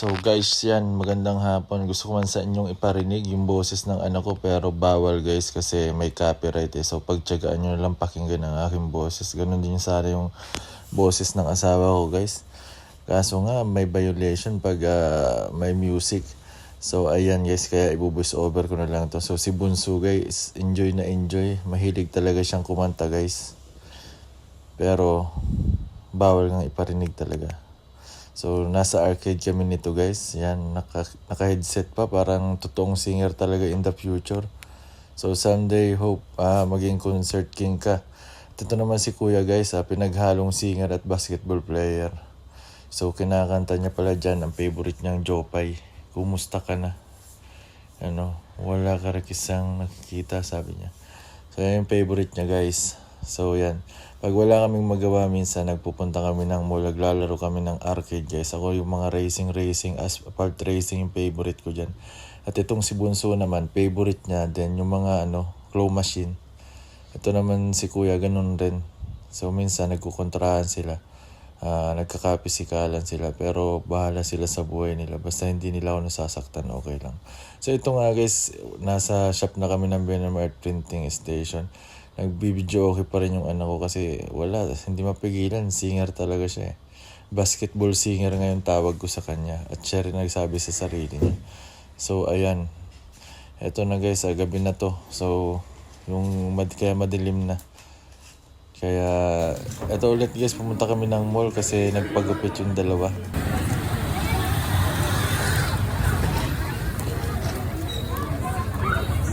So guys, yan, magandang hapon. Gusto ko man sa inyong iparinig yung boses ng anak ko pero bawal guys kasi may copyright eh. So pagtyagaan nyo lang pakinggan ang aking boses. Ganon din sana yung boses ng asawa ko guys. Kaso nga may violation pag ah, may music. So ayan guys, kaya ibubuis over ko na lang to. So si Bunso guys, enjoy na enjoy. Mahilig talaga siyang kumanta guys. Pero bawal nga iparinig talaga. So, nasa arcade kami nito guys. Yan, naka, naka-headset pa. Parang totoong singer talaga in the future. So, someday hope ah, maging concert king ka. Ito naman si kuya guys, ah, pinaghalong singer at basketball player. So, kinakanta niya pala dyan ang favorite niyang Jopay. Kumusta ka na? Ano, wala ka rin isang nakikita, sabi niya. So, yan yung favorite niya guys. So, yan. Pag wala kaming magawa minsan, nagpupunta kami ng mall, naglalaro kami ng arcade guys. Ako yung mga racing, racing, asphalt racing yung favorite ko dyan. At itong si Bunso naman, favorite niya din yung mga ano, claw machine. Ito naman si Kuya, ganun rin. So, minsan nagkukontrahan sila. Ah, nagkakapisikalan sila pero bahala sila sa buhay nila basta hindi nila ako nasasaktan okay lang so ito nga guys nasa shop na kami ng Benemart Printing Station nagbibideo okay pa rin yung anak ko kasi wala hindi mapigilan singer talaga siya eh. basketball singer ngayon tawag ko sa kanya at siya rin nagsabi sa sarili niya so ayan eto na guys ah, gabi na to so yung mad kaya madilim na kaya, eto ulit guys, pumunta kami ng mall kasi nagpagupit yung dalawa.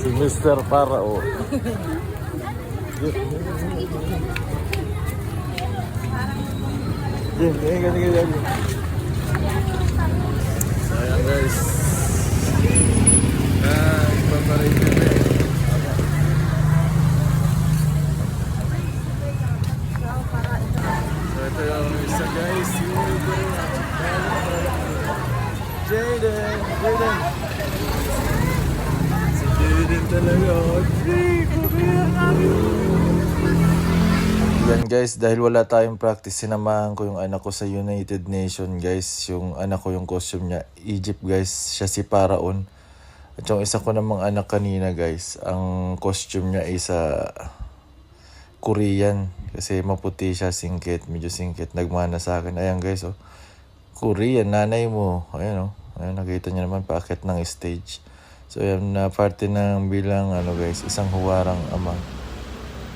Si Mr. Parao. Yan, ganyan, ganyan, ganyan. So, ayan guys. Ah, ipaparin kami. So ito yung isa guys, yung Jaden, Jaden. Talaga. Yan guys, dahil wala tayong practice, sinamahan ko yung anak ko sa United Nation guys. Yung anak ko yung costume niya, Egypt guys, siya si Paraon. At yung isa ko namang anak kanina guys, ang costume niya ay sa Korean. Kasi maputi siya, singkit, medyo singkit. Nagmana sa akin. Ayan guys, oh. Korean, nanay mo. Ayan, oh. Ayan, nakita niyo naman, paakit ng stage. So, yan na parte ng bilang, ano guys, isang huwarang ama.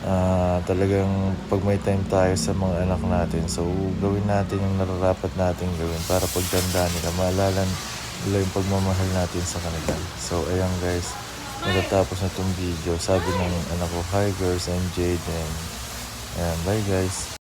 Ah, talagang pag may time tayo sa mga anak natin, so gawin natin yung nararapat natin gawin para pagtanda nila, maalala nila yung pagmamahal natin sa kanila. So, ayan guys, natatapos na itong video. Sabi ng anak ko, Hi girls, I'm Jaden. Ayan, bye guys.